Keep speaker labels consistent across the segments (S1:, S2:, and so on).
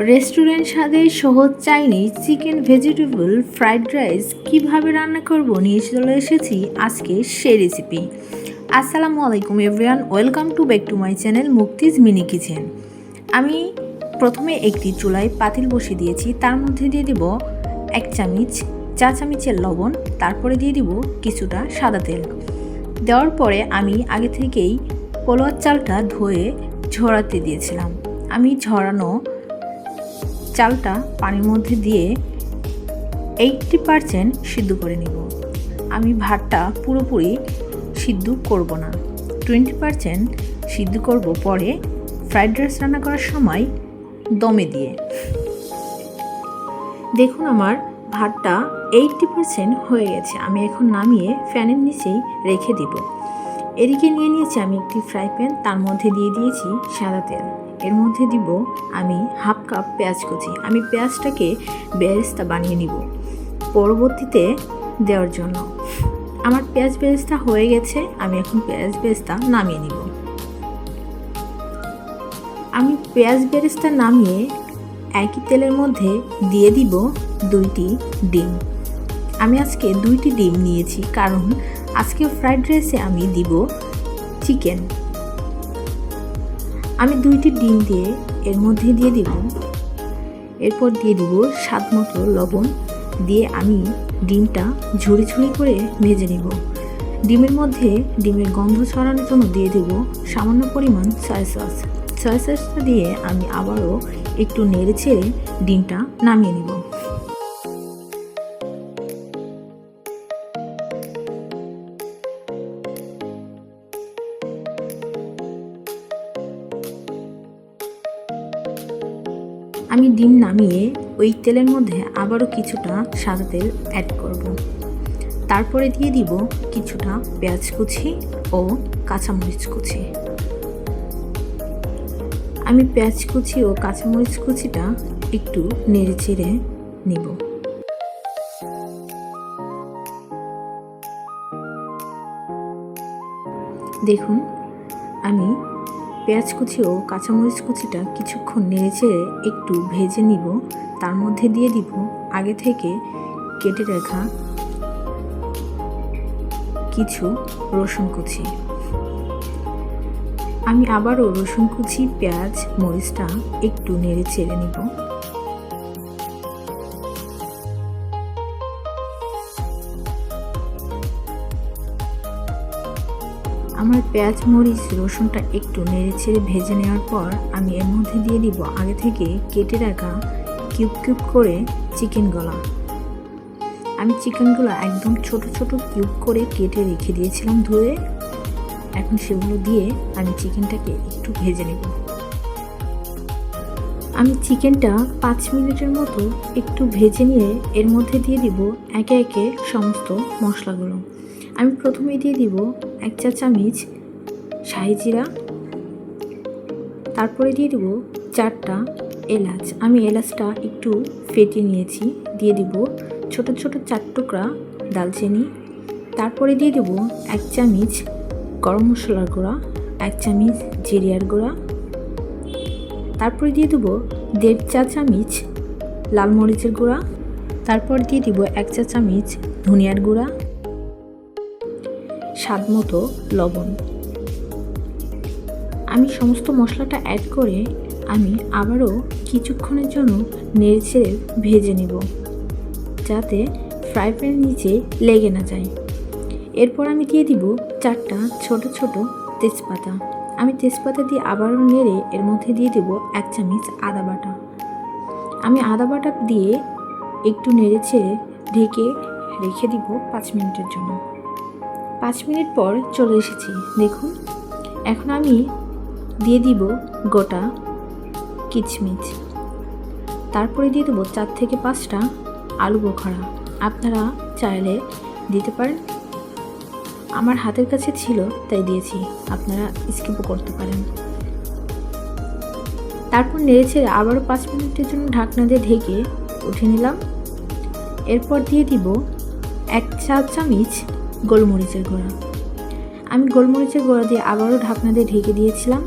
S1: Restaurant স্বাদের সহজ Chinese chicken vegetable fried rice কীভাবে রান্না করব নিয়ে চলে এসেছি আজকে সেই রেসিপি আসসালামু আলাইকুম everyone welcome to back to my channel Mukti's mini kitchen আমি প্রথমে একটি চুলায় পাতিল বসিয়ে দিয়েছি, তার মধ্যে দিয়ে দিব এক চামচ, চা চামচের লবণ, তারপরে দিয়ে দিব কিছুটা সাদা তেল। দেওয়ার পরে আমি আগে থেকেই পোলোয়ার চালটা ধুয়ে ঝরাতে দিয়েছিলাম। আমি ঝরানো চালটা পানির মধ্যে দিয়ে এইটটি পারসেন্ট সিদ্ধ করে নিব। আমি ভাতটা পুরোপুরি সিদ্ধ করব না। টোয়েন্টি পারসেন্ট সিদ্ধ করব পরে ফ্রাইড রাইস রান্না করার সময় দমে দিয়ে। দেখুন আমার ভাতটা এইটটি পারসেন্ট হয়ে গেছে। আমি এখন নামিয়ে ফ্যানের নিচেই রেখে দিব। এদিকে নিয়ে নিয়েছি আমি একটি ফ্রাই প্যান তার মধ্যে দিয়ে দিয়েছি সাদা তেল। এর মধ্যে দিব আমি হাফ কাপ পেঁয়াজ কুচি। আমি পেঁয়াজটাকে বেরেস্তা বানিয়ে নিব পরবর্তীতে দেওয়ার জন্য। আমার পেঁয়াজ বেরেস্তা হয়ে গেছে, আমি এখন পেঁয়াজ বেরেস্তা নামিয়ে নিব। আমি পেঁয়াজ বেরেস্তা নামিয়ে একই তেলের মধ্যে দিয়ে দিব দুইটি ডিম। আমি আজকে দুইটি ডিম নিয়েছি, কারণ আজকে ফ্রাইড রাইসে আমি দিব চিকেন। আমি দুইটি ডিম দিয়ে এর মধ্যে দিয়ে দিব। এরপর দিয়ে দিব স্বাদ মতো লবণ দিয়ে আমি ডিমটা ঝুড়ি ঝুড়ি করে ভেজে নেব। ডিমের মধ্যে ডিমের গন্ধ ছড়ানোর জন্য দিয়ে দেব সামান্য পরিমাণ সয়া সস সয়া সসটা দিয়ে আমি আবারও একটু নেড়ে ছেড়ে ডিমটা নামিয়ে নেব। আমি ডিম নামিয়ে ওই তেলের মধ্যে আবারও কিছুটা সাদা তেল অ্যাড করব। তারপরে দিয়ে দিব কিছুটা পেঁয়াজ কুচি ও কাঁচামরিচ কুচি আমি পেঁয়াজ কুচি ও কাঁচামরিচ কুচিটা একটু নেড়ে চেড়ে নিব দেখুন, আমি পেঁয়াজ কুচি ও কাঁচামরিচ কুচিটা কিছুক্ষণ নেড়েচেড়ে একটু ভেজে নিব। তার মধ্যে দিয়ে দিব আগে থেকে কেটে রাখা কিছু রসুন কুচি। আমি আবারও রসুন কুচি, পেঁয়াজ, মরিচটা একটু নেড়ে চেড়ে নিব। আমার পেঁয়াজ, মরিচ, রসুনটা একটু নেড়ে ছেড়ে ভেজে নেওয়ার পর আমি এর মধ্যে দিয়ে দিব আগে থেকে কেটে রাখা কিউব কিউব করে চিকেন গলা। আমি চিকেনগুলো একদম ছোট ছোট কিউব করে কেটে রেখে দিয়েছিলাম ধুয়ে। এখন সেগুলো দিয়ে আমি চিকেনটাকে একটু ভেজে নেব। আমি চিকেনটা পাঁচ মিনিটের মতো একটু ভেজে নিয়ে এর মধ্যে দিয়ে দিব একে একে সমস্ত মশলাগুলো। আমি প্রথমে দিয়ে দিব এক চা চামচ শাহি জিরা। তারপরে দিয়ে দেবো চারটা এলাচ। আমি এলাচটা একটু ফেটে নিয়েছি, দিয়ে দিব ছোট ছোট চার টুকরা দালচিনি। তারপরে দিয়ে দেবো এক চামচ গরম মশলার গুঁড়া, এক চামচ জিরিয়ার গুঁড়া। তারপরে দিয়ে দেবো দেড় চা চামচ লাল মরিচের গুঁড়া। তারপর দিয়ে দিব এক চা চামচ ধনিয়ার গুঁড়া। স্বাদ মতো লবণ। আমি সমস্ত মশলাটা অ্যাড করে আমি আবারও কিছুক্ষণের জন্য নেড়েচেড়ে ভেজে নেব, যাতে ফ্রাই প্যানের নিচে লেগে না যায়। এরপর আমি দিয়ে দিব চারটা ছোট ছোট তেজপাতা। আমি তেজপাতা দিয়ে আবারও নেড়ে এর মধ্যে দিয়ে দেব এক চামচ আদা বাটা। আমি আদা বাটা দিয়ে একটু নেড়ে ছেড়ে ঢেকে রেখে দিব পাঁচ মিনিটের জন্য। পাঁচ মিনিট পর চলে এসেছি, দেখুন। এখন আমি দিয়ে দিব গোটা কিচমিচ। তারপরে দিয়ে দেবো চার থেকে পাঁচটা আলু বোখরা। আপনারা চাইলে দিতে পারেন। আমার হাতের কাছে ছিল, তাই দিয়েছি। আপনারা স্কিপও করতে পারেন। তারপর নেড়ে ছেড়ে আবারও পাঁচ মিনিটের জন্য ঢাকনা দিয়ে ঢেকে উঠে নিলাম। এরপর দিয়ে দিব এক চা চামচ গোলমরিচের গুঁড়া। আমি গোলমরিচের গুঁড়া দিয়ে আবারও ঢাকনা দিয়ে ঢেকে দিয়েছিলাম।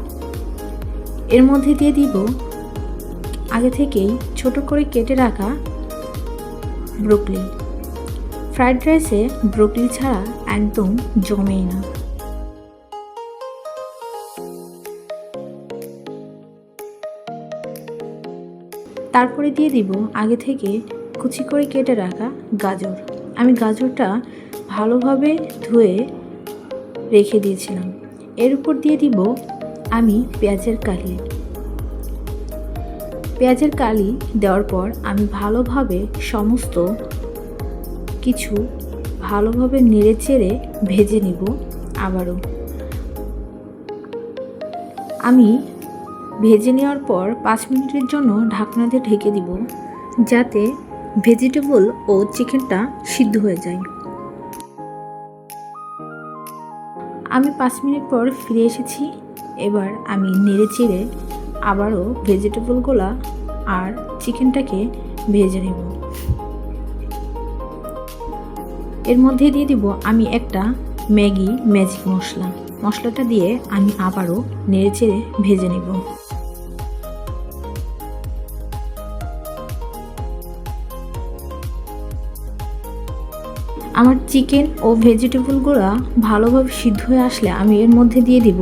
S1: এর মধ্যে দিয়ে দিব আগে থেকেই ছোট করে কেটে রাখা ব্রোকলি। ফ্রাইড রাইসে ব্রোকলি ছাড়া একদম জমেই না। তারপরে দিয়ে দিব আগে থেকে কুচি করে কেটে রাখা গাজর। আমি গাজরটা ভালোভাবে ধুয়ে রেখে দিয়েছিলাম। এর উপর দিয়ে দিব আমি পেঁয়াজের কালি। পেঁয়াজের কালি দেওয়ার পর আমি ভালোভাবে সমস্ত কিছু ভালোভাবে নেড়ে চেড়ে ভেজে নিব আবারও। আমি ভেজে নেওয়ার পর পাঁচ মিনিটের জন্য ঢাকনা দিয়ে ঢেকে দিব, যাতে ভেজিটেবল ও চিকেনটা সিদ্ধ হয়ে যায়। আমি পাঁচ মিনিট পর ফিরে এসেছি। এবার আমি নেড়ে চেড়ে আবারও ভেজিটেবল গোলা আর চিকেনটাকে ভেজে নেব। এর মধ্যে দিয়ে দিব আমি একটা ম্যাগি ম্যাজিক মশলা। মশলাটা দিয়ে আমি আবারও নেড়ে চেড়ে ভেজে নেব। আমার চিকেন ও ভেজিটেবলগুলো ভালোভাবে সিদ্ধ হয়ে আসলে আমি এর মধ্যে দিয়ে দিব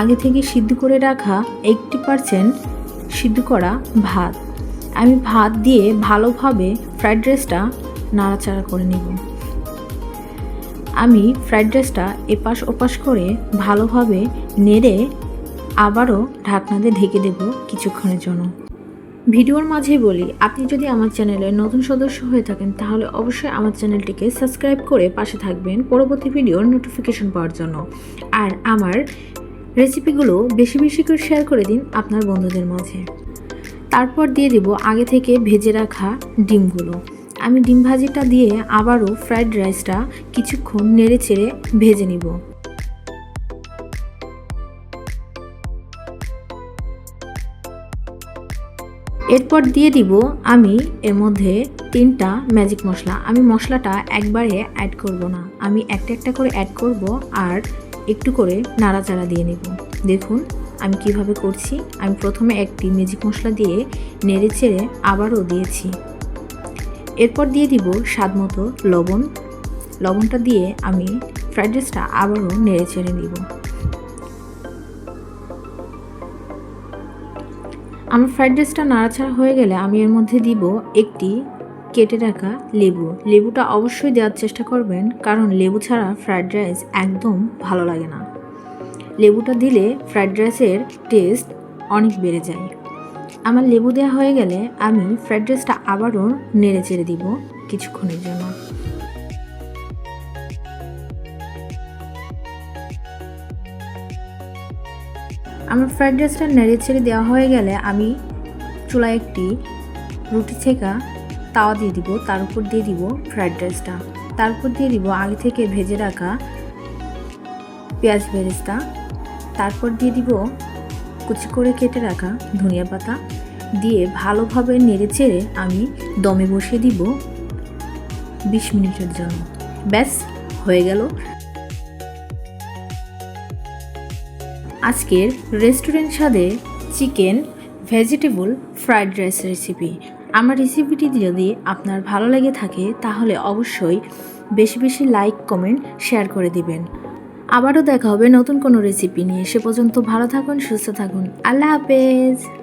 S1: আগে থেকে সিদ্ধ করে রাখা এইটটি পারসেন্ট সিদ্ধ করা ভাত। আমি ভাত দিয়ে ভালোভাবে ফ্রাইড রাইসটা নাড়াচাড়া করে নেব। আমি ফ্রাইড রাইসটা এপাশ ওপাশ করে ভালোভাবে নেড়ে আবারও ঢাকনা দিয়ে ঢেকে দেব কিছুক্ষণের জন্য। ভিডিওর মাঝে বলি, আপনি যদি আমার চ্যানেলের নতুন সদস্য হয়ে থাকেন, তাহলে অবশ্যই আমার চ্যানেলটিকে সাবস্ক্রাইব করে পাশে থাকবেন পরবর্তী ভিডিওর নোটিফিকেশন পাওয়ার জন্য। আর আমার রেসিপিগুলো বেশি বেশি করে শেয়ার করে দিন আপনার বন্ধুদের মাঝে। তারপর দিয়ে দেব আগে থেকে ভেজে রাখা ডিমগুলো। আমি ডিম ভাজিটা দিয়ে আবারও ফ্রাইড রাইসটা কিছুক্ষণ নেড়ে চেড়ে ভেজে নিব। এরপর দিয়ে দিব আমি এর মধ্যে তিনটা ম্যাজিক মশলা। আমি মশলাটা একবারে অ্যাড করব না। আমি একটা একটা করে অ্যাড করব আর একটু করে নাড়াচাড়া দিয়ে নেব। দেখুন, আমি কীভাবে করছি। আমি প্রথমে একটি ম্যাজিক মশলা দিয়ে নেড়ে চেড়ে আবারও দিয়েছি। এরপর দিয়ে দিব স্বাদ মতো লবণ। লবণটা দিয়ে আমি ফ্রাইড রাইসটা আবারও নেড়ে চেড়ে দিব আমার ফ্রাইড রাইসটা নাড়াচাড়া হয়ে গেলে আমি এর মধ্যে দিব একটি কেটে রাখা লেবু। লেবুটা অবশ্যই দেওয়ার চেষ্টা করবেন, কারণ লেবু ছাড়া ফ্রাইড রাইস একদম ভালো লাগে না। লেবুটা দিলে ফ্রাইড রাইসের টেস্ট অনেক বেড়ে যায়। আমার লেবু দেওয়া হয়ে গেলে আমি ফ্রাইড রাইসটা আবারও নেড়ে চেড়ে দিব কিছুক্ষণের জন্য। আমার ফ্রাইড রাইসটা নেড়ে ছেড়ে দেওয়া হয়ে গেলে আমি চুলায় একটি রুটি ছেঁকা তাওয়া দিয়ে দিব, তার উপর দিয়ে দিব ফ্রাইড রাইসটা তারপর দিয়ে দিব আগে থেকে ভেজে রাখা পেঁয়াজ বেরেস্তা। তারপর দিয়ে দিব কুচি করে কেটে রাখা ধনিয়া পাতা। দিয়ে ভালোভাবে নেড়ে চেড়ে আমি দমে বসিয়ে দিব বিশ মিনিটের জন্য। ব্যাস, হয়ে গেল। আজকের রেস্টুরেন্ট স্বাদে chicken, vegetable, fried rice recipe. আমার রেসিপিটি যদি আপনার ভালো লেগে থাকে, তাহলে অবশ্যই বেশি বেশি লাইক, কমেন্ট, শেয়ার করে দিবেন। আবারও দেখা হবে নতুন কোনো রেসিপি নিয়ে। সে পর্যন্ত ভালো থাকুন, সুস্থ থাকুন। আল্লাহ হাফেজ।